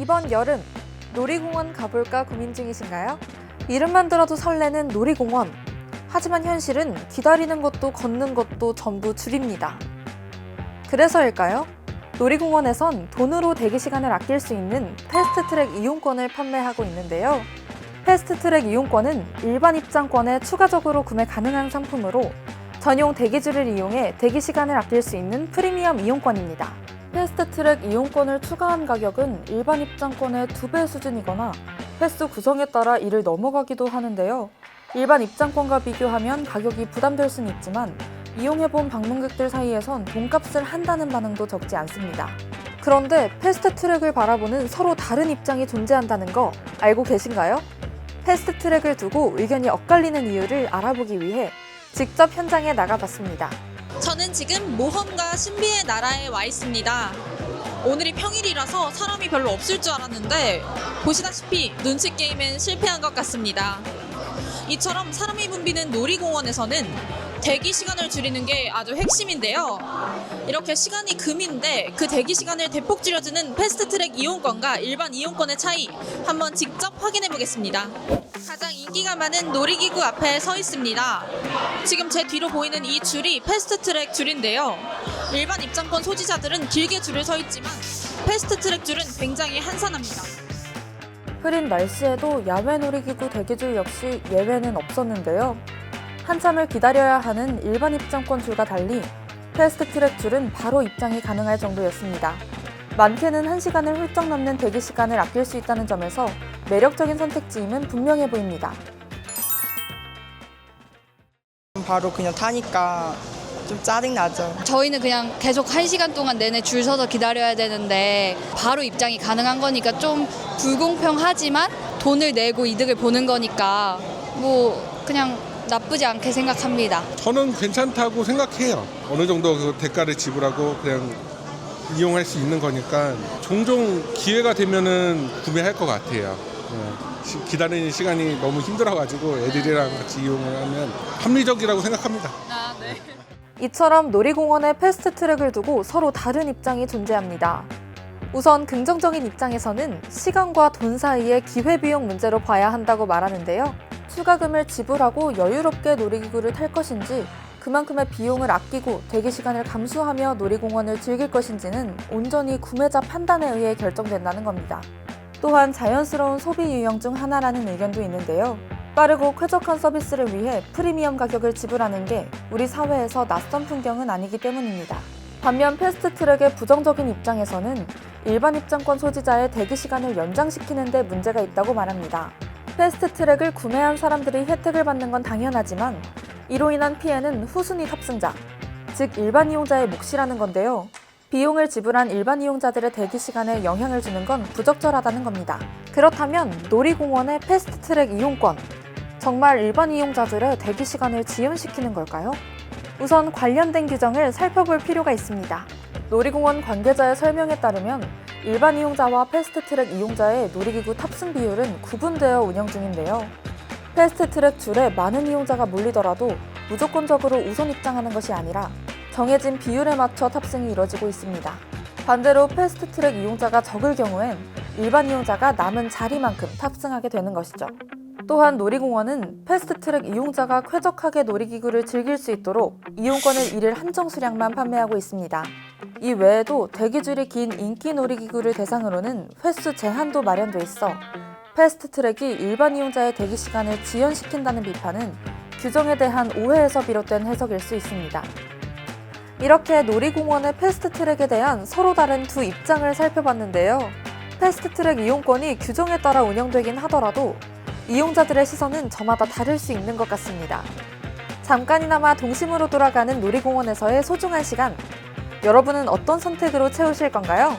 이번 여름 놀이공원 가볼까 고민 중이신가요? 이름만 들어도 설레는 놀이공원. 하지만 현실은 기다리는 것도 걷는 것도 전부 줄입니다. 그래서일까요? 놀이공원에선 돈으로 대기 시간을 아낄 수 있는 패스트 트랙 이용권을 판매하고 있는데요. 패스트 트랙 이용권은 일반 입장권에 추가적으로 구매 가능한 상품으로 전용 대기줄을 이용해 대기 시간을 아낄 수 있는 프리미엄 이용권입니다. 패스트트랙 이용권을 추가한 가격은 일반 입장권의 두배 수준이거나 횟수 구성에 따라 이를 넘어가기도 하는데요. 일반 입장권과 비교하면 가격이 부담될 수는 있지만 이용해본 방문객들 사이에선 돈값을 한다는 반응도 적지 않습니다. 그런데 패스트트랙을 바라보는 서로 다른 입장이 존재한다는 거 알고 계신가요? 패스트트랙을 두고 의견이 엇갈리는 이유를 알아보기 위해 직접 현장에 나가봤습니다. 저는 지금 모험과 신비의 나라에 와 있습니다. 오늘이 평일이라서 사람이 별로 없을 줄 알았는데 보시다시피 눈치 게임엔 실패한 것 같습니다. 이처럼 사람이 붐비는 놀이공원에서는 대기 시간을 줄이는 게 아주 핵심인데요. 이렇게 시간이 금인데 그 대기 시간을 대폭 줄여주는 패스트트랙 이용권과 일반 이용권의 차이 한번 직접 확인해 보겠습니다. 가장 인기가 많은 놀이기구 앞에 서 있습니다. 지금 제 뒤로 보이는 이 줄이 패스트트랙 줄인데요. 일반 입장권 소지자들은 길게 줄을 서 있지만 패스트트랙 줄은 굉장히 한산합니다. 흐린 날씨에도 야외 놀이기구 대기줄 역시 예외는 없었는데요. 한참을 기다려야 하는 일반 입장권 줄과 달리 패스트트랙 줄은 바로 입장이 가능할 정도였습니다. 많게는 1시간을 훌쩍 넘는 대기 시간을 아낄 수 있다는 점에서 매력적인 선택지임은 분명해 보입니다. 바로 그냥 타니까 좀 짜증나죠. 저희는 그냥 계속 1시간 동안 내내 줄 서서 기다려야 되는데 바로 입장이 가능한 거니까 좀 불공평하지만 돈을 내고 이득을 보는 거니까 뭐 그냥 나쁘지 않게 생각합니다. 저는 괜찮다고 생각해요. 어느 정도 그 대가를 지불하고 그냥 이용할 수 있는 거니까 종종 기회가 되면은 구매할 것 같아요. 예. 시- 기다리는 시간이 너무 힘들어가지고 애들이랑 같이 이용을 하면 합리적이라고 생각합니다. 이처럼 놀이공원에 패스트 트랙을 두고 서로 다른 입장이 존재합니다. 우선 긍정적인 입장에서는 시간과 돈 사이의 기회비용 문제로 봐야 한다고 말하는데요. 추가금을 지불하고 여유롭게 놀이기구를 탈 것인지 그만큼의 비용을 아끼고 대기 시간을 감수하며 놀이공원을 즐길 것인지는 온전히 구매자 판단에 의해 결정된다는 겁니다. 또한 자연스러운 소비 유형 중 하나라는 의견도 있는데요. 빠르고 쾌적한 서비스를 위해 프리미엄 가격을 지불하는 게 우리 사회에서 낯선 풍경은 아니기 때문입니다. 반면 패스트 트랙의 부정적인 입장에서는 일반 입장권 소지자의 대기 시간을 연장시키는 데 문제가 있다고 말합니다. 패스트 트랙을 구매한 사람들이 혜택을 받는 건 당연하지만 이로 인한 피해는 후순위 탑승자, 즉 일반 이용자의 몫이라는 건데요. 비용을 지불한 일반 이용자들의 대기 시간에 영향을 주는 건 부적절하다는 겁니다. 그렇다면 놀이공원의 패스트 트랙 이용권, 정말 일반 이용자들의 대기 시간을 지연시키는 걸까요? 우선 관련된 규정을 살펴볼 필요가 있습니다. 놀이공원 관계자의 설명에 따르면 일반 이용자와 패스트트랙 이용자의 놀이기구 탑승 비율은 구분되어 운영 중인데요. 패스트트랙 줄에 많은 이용자가 몰리더라도 무조건적으로 우선 입장하는 것이 아니라 정해진 비율에 맞춰 탑승이 이뤄지고 있습니다. 반대로 패스트트랙 이용자가 적을 경우엔 일반 이용자가 남은 자리만큼 탑승하게 되는 것이죠. 또한 놀이공원은 패스트트랙 이용자가 쾌적하게 놀이기구를 즐길 수 있도록 이용권을 일일 한정 수량만 판매하고 있습니다. 이 외에도 대기줄이 긴 인기 놀이기구를 대상으로는 횟수 제한도 마련돼 있어 패스트 트랙이 일반 이용자의 대기 시간을 지연시킨다는 비판은 규정에 대한 오해에서 비롯된 해석일 수 있습니다. 이렇게 놀이공원의 패스트 트랙에 대한 서로 다른 두 입장을 살펴봤는데요. 패스트 트랙 이용권이 규정에 따라 운영되긴 하더라도 이용자들의 시선은 저마다 다를 수 있는 것 같습니다. 잠깐이나마 동심으로 돌아가는 놀이공원에서의 소중한 시간. 여러분은 어떤 선택으로 채우실 건가요?